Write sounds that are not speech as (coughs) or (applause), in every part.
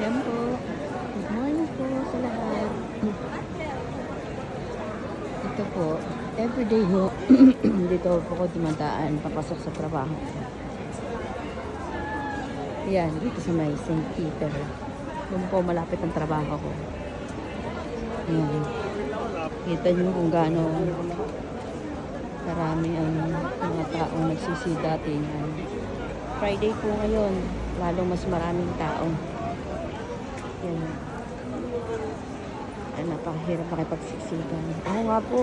Yan po. Good morning po sa lahat. Ito po, everyday ho, (clears throat) dito po ko dumadaan, papasok sa trabaho. Yan, dito sa may St. Peter. Doon po malapit ang trabaho ko. Yan. Kita niyo kung gaano karami ang mga taong nagsisidatingan. Friday po ngayon, lalong mas maraming tao. Yan na. Ay, napakahirap makipagsiksikan. Ako nga po,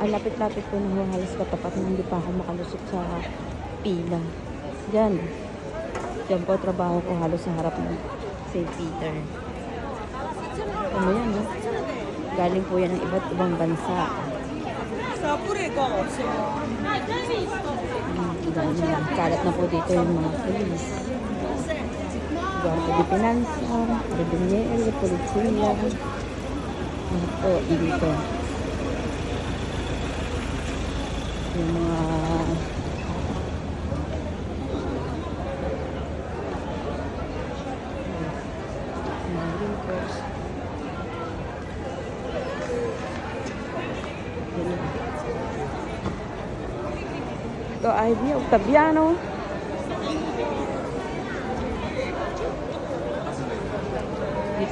ang lapit-lapit ko na halos katapat na hindi pa ako makalusot sa pila. Yan. Diyan po, trabaho ko halos sa harap ng St. Peter. Ano yan, no? Galing po yan ng iba't ibang bansa. Sa pure ko ako. Hmm, Kalat na po dito yung mga police. Guardia de Pinansa, Rebeliere, Polizia. Lahat po dito. Yung mga. Ito ay Via Octaviano.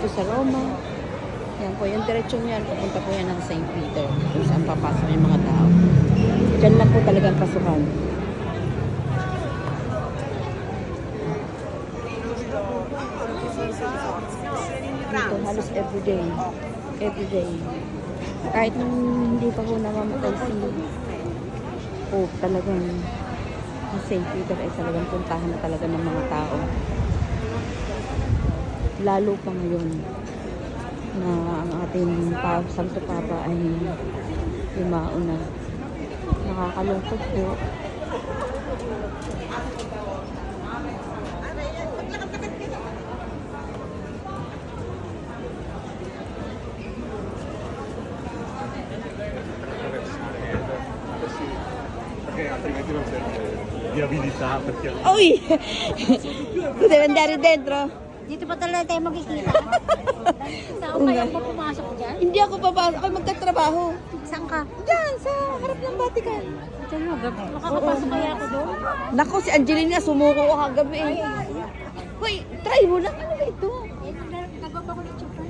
Dito sa Roma. Yan po, yung diretsyon yan, papunta po yan ng St. Peter. Kung saan papasok yung mga tao. Diyan lang po talagang pasukan. Dito, halos everyday. Everyday. Kahit nung hindi pa po namamatay si Pope, talagang ang St. Peter ay talagang puntahan na talaga ng mga tao. Lalo pa ngayon na ang ating pa, Santo Papa ay yumao na. Nakakalungkot po. serve viabilità perché Uy! tu andare dentro. Dito pa talaga tayo magkikita. Saan kaya pa pumasok dyan? Hindi ako papasok. Ako magtatrabaho. Saan ka? Diyan, sa harap ng Vatican. Diyan mo, gabi. Makakapasok kaya ako doon? Nako, si Angelina sumuko ko kagabi. Hoy, try mo lang. Ano ba ito? Nagbaba ko ng chupa.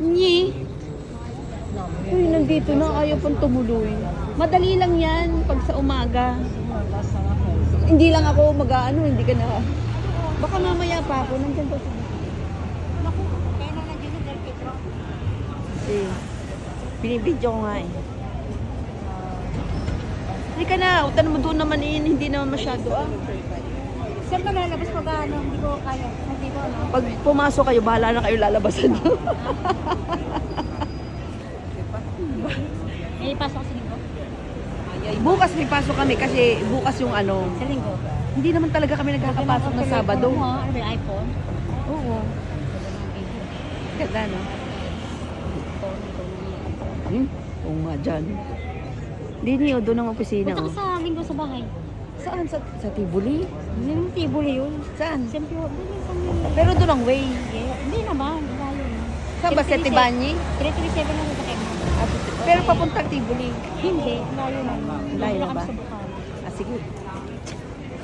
Nyi. Uy, nandito na. Ayaw pang tumuloy. Madali lang yan pag sa umaga. Hindi lang ako mag-ano, hindi ka na. Baka mamaya pa ako. Nandyan pa siya. Naku, kaya na nandiyan yung Del Petro. Kasi, binibidyo ko nga eh. Hindi ka na. Utan mo doon naman eh. Hindi naman masyado ah. Saan ka lalabas pag ano? Hindi ko kaya. Hindi ko ano. Pag pumasok kayo, bahala na kayo lalabasan. (laughs) (laughs) May pasok sa linggo? bukas may pasok kami kasi bukas yung ano. Sa linggo. Hindi naman talaga kami nagkakapasok na Sabado. Ano ba yung iPhone? Oo. Ganda, no? Hmm? Oo nga dyan. Hindi niyo, doon ang opisina. Punta ka Oh. sa linggo sa bahay. Saan? Sa, sa Tibuli? Hindi naman tibuli yun. Saan? Siyempre, doon. Pero doon ang way. Hindi naman, layo na. Saan ba? Sa Tibani? 337 lang sa kayo. Ah, Pero papuntang Tibuli. Hindi, layo na. Layo na ba? kami sa Bukal. Ah, sige.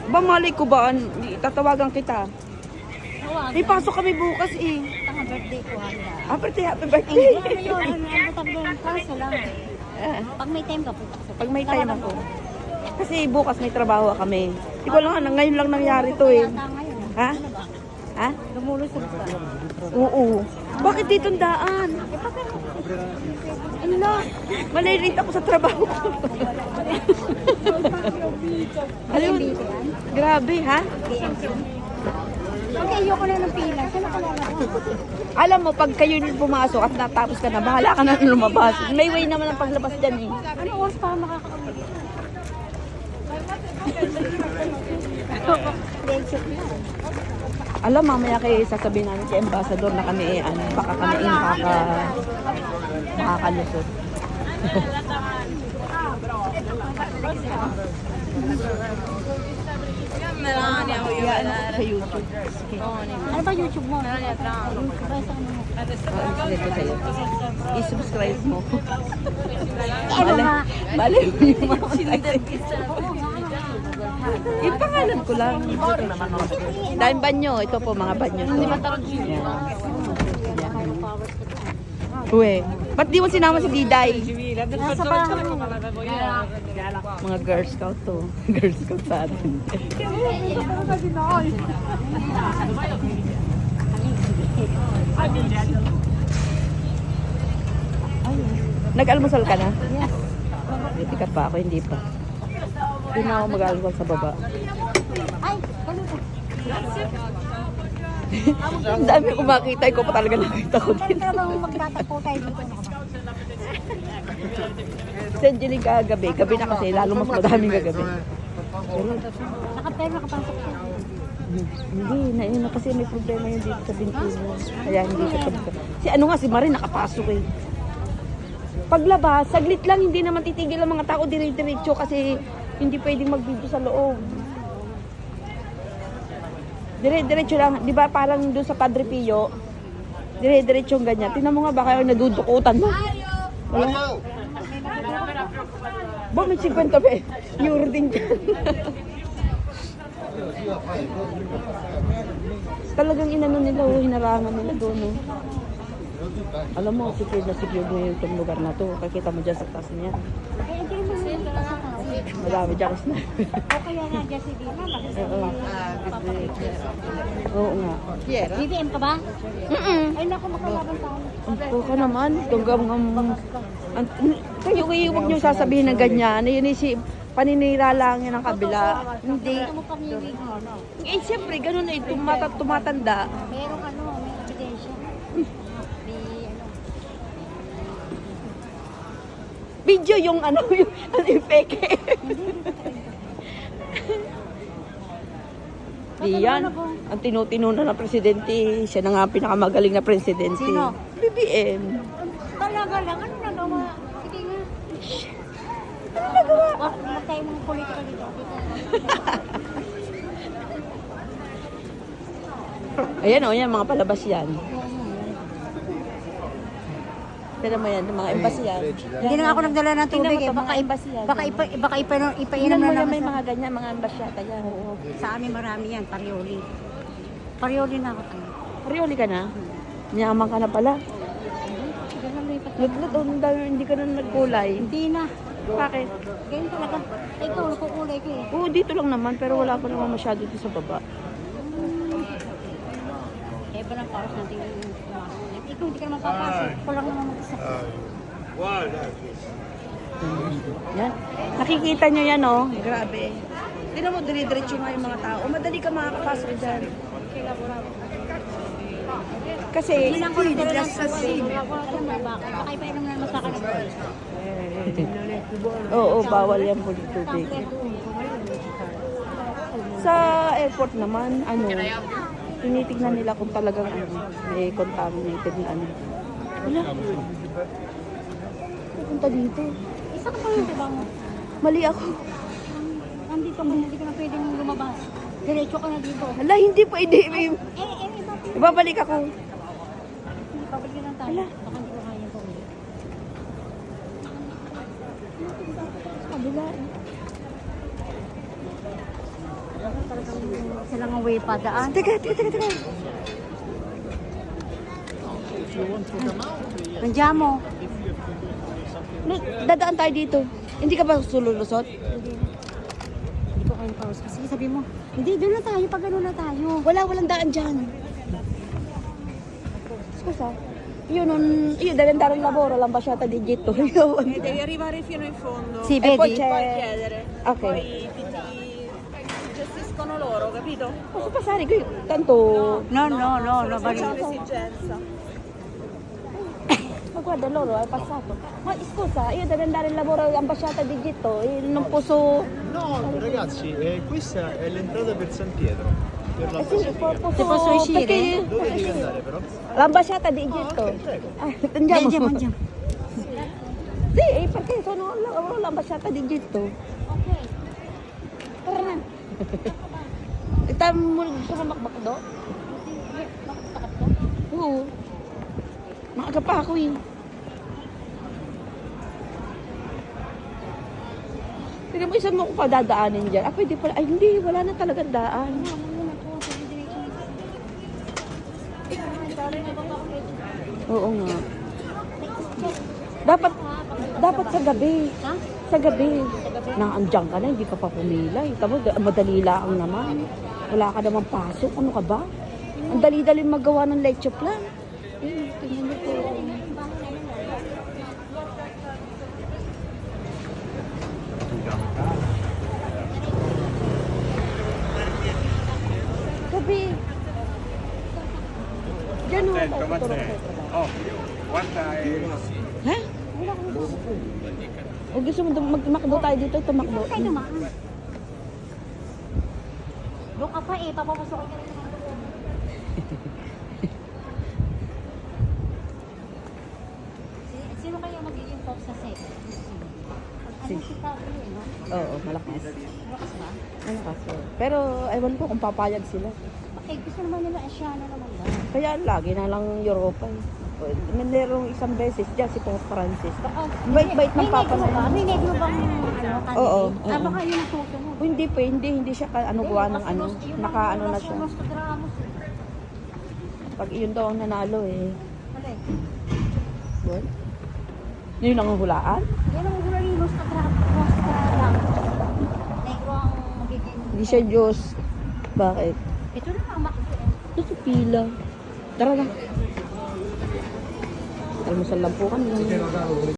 Ba, malay ko ba? an- Tatawagan kita. Tawag. May pasok kami bukas eh. Tanga birthday ko, handa. Ah, birthday, happy Eh, birthday. ano yun? Ano, ano tawag doon? Kaso lang. Ah, Pag may time ka, sa pag may time ako. Kasi bukas may trabaho kami. Di ko lang, ano, ngayon lang nangyari to eh. Ngayon. Ha? Ano? Ha? Lumulusog ka. Oo. Bakit dito ang daan? Ano na? Malilate ako sa trabaho ko. ano yun? Yan. Grabe, ha? Okay, ayoko na ng pila. Saan ako? Alam mo, pag kayo pumasok at natapos ka na, bahala ka na lumabas. May way naman ang paglabas dyan eh. Ano oras pa makakauwi? Alam, mamaya kayo sasabihin namin si Ambassador na kami eh, ano, baka kami eh, makaka, makakalusot. (laughs) (laughs) Yan ako sa YouTube. Ano ba YouTube mo? Mo? Oh, dito sa'yo. I-subscribe mo. Ano nga? Bale, yung mga Ipangalan ko lang. Dahil banyo. Ito po mga banyo. Hindi Uwe, ba't di mo sinama si Diday? Nasa bahay. Mga Girl Scout to. (laughs) Girl Scout sa atin. Nag-almusal ka na? Yes. Ka pa ako, hindi pa. Hindi na ako mag-almusal sa baba. Ay, (laughs) kaluto. Ang dami ko makita, ko pa talaga nakita ko din. ka bang magtatagpo tayo dito? Ka? Sa Angeline kagabi, gabi na kasi, lalo mas madaming kagabi. Nakapero, nakapasok siya. Hindi, na yun na kasi may problema yun dito sa Bintino. Kaya hindi pagka. Si ano nga, si Marie nakapasok eh. Paglabas, saglit lang, hindi naman titigil ang mga tao dire-diretso kasi hindi pwedeng mag-video sa loob. Dire-diretso lang, di ba parang doon sa Padre Pio, dire-diretso yung ganyan. Tingnan mo nga baka yung nadudukutan mo. Ba, may 50 pa eh. Euro din dyan. Talagang inano nila, oh, hinarangan nila doon. Oh. Alam mo, secure na secure mo yung lugar na to. Kakita mo dyan sa taas niya. Eh, hindi mo. Madami dyan kasi na. O kaya nga dyan si Dina, bakit sa Oo. Oo nga. BBM ka ba? Mm-mm. Ay, naku, makalaban tayo. Ang ka naman. Tunggam ng... Ang, kayo kayo huwag niyo sasabihin ng ganyan. Yun is paninira lang yan ang kabila. Hindi. Gusto mo mo, no? Eh, siyempre, ganun eh. Tumata, tumatanda. Merong ano, may ebidensya. May ano. Video yung ano, (laughs) yung, ano yung peke. Di yan. Ang tinutino na ng presidente. Siya na nga ang pinakamagaling na presidente. Sino? BBM. Talaga lang, ano nagawa? Sige nga. Ano nagawa? Wag wag tayo mga politika dito. (laughs) Ayan o, yan, mga palabas yan. Tignan mo yan, mga embassy yan. Hindi na nga ako nagdala ng tubig eh. Baka, embassy yan. baka, ipa, baka ipa, ipainom na lang. may mga ganyan, mga embasyata yan. Oo. Sa amin marami yan, parioli. Parioli na ako. Parioli ka na? Niyaman ka na pala. Lutlot, oh, hindi ka na nagkulay. Hindi na. Bakit? Ganyan talaga. Ay, ikaw, nakukulay ko eh. Oo, dito lang naman, pero wala pa naman masyado dito sa baba. Kaya ba ng paros natin Ikaw, hindi ka naman papasok. Ako lang naman mag-isa. Yan. Nakikita nyo yan, oh. Grabe. Tignan mo, dire-diretso nga yung mga tao. Madali ka makakapasok dyan. Kasi, Bilang ko rin ng tubig. Ako lang naman, baka baka ipainom na naman sa akin oo, bawal yan po doon. Sa airport naman, ano, tinitignan nila kung talagang ano, may contaminated na ano. Wala. Pupunta dito. Isa ka pa yung diba mo? Mali ako. Nandito ka, hindi ka na pwedeng lumabas. Diretso ka na dito. Hala, hindi pwede. Eh, May- eh, iba pa. Ibabalik ako. Hindi, pabalik lang tayo. Baka hindi ko kaya pa ulit. Kabila. Sila nga way pa daan. Teka, teka, teka, teka. Nandiyan mo. Dadaan tayo dito. Hindi ka ba sululusot? Hindi ko kaya pause. Kasi sabi mo, hindi, doon na tayo. Pag ano na tayo. Wala, walang daan dyan. Io non... Io devo andare al lavoro, l'ambasciata di. E devi arrivare fino in fondo. Sì, E poi vedi? c'è... Puoi chiedere. Ok. Poi gestiscono loro, capito? Posso passare qui? Tanto... No, no, no, no. Se c'è un'esigenza. (coughs) Ma guarda, loro è passato. Ma scusa, io devo andare al lavoro all'ambasciata di Egitto. e Non posso... No, ragazzi, eh, questa è l'entrata per San Pietro. Per Eh sì, po- posso... Se posso uscire? perché- Dove devi andare però? L'ambasciata di Egitto. ok, prego. Ah, andiamo. Andiamo, andiamo. Sì, perché sono all'ambasciata di Egitto. Punta mo gusto mo makmakdo? Oo. Maaga pa ako eh. Tignan mo, isang mo ko pa dadaanin dyan. Ah, pwede pala. Ay, hindi. Wala na talagang daan. Oo nga. Dapat, dapat sa gabi. Ha? Sa gabi. Nang andyan ka na, hindi ka pa pumila. Tamo, da- madali lang naman. Wala ka namang pasok. Ano ka ba? Ang dali-dali magawa ng leche plan. Eh, tingnan mo po. Gabi. Attento, ma te. Oh, guarda, eh, Ha? O gusto mo magmakdo tayo dito, tumakbo. Tayo dumaan. Doon ka pa eh, papapasok ka rin (laughs) Sino kaya magiging top sa set? Ano si Papi eh, no? Oo, malakas. Malakas ba? Malakas. oo. Pero ewan ko kung papayag sila. Eh, gusto naman nila Asiana naman daw. Kaya lagi na lang Europa eh. May merong isang beses dyan si Pope Francis. Baka, Bait-bait ng may Papa negro na ba? yun. May negro bang ano, candidate? Oo, Ah, oo. baka yun ang. O, hindi pa, hindi, hindi siya ka, ano, gawa ng ano, naka ano na siya. Pag yun daw ang nanalo eh. What? Yun lang ang hulaan? Yan ang hula ni Nostradamus. Nostradamus. Negro ang magiging... Hindi siya Diyos. Bakit? Ito na ang makikita. Naku, pila. Tara na. Almusal lang po kami.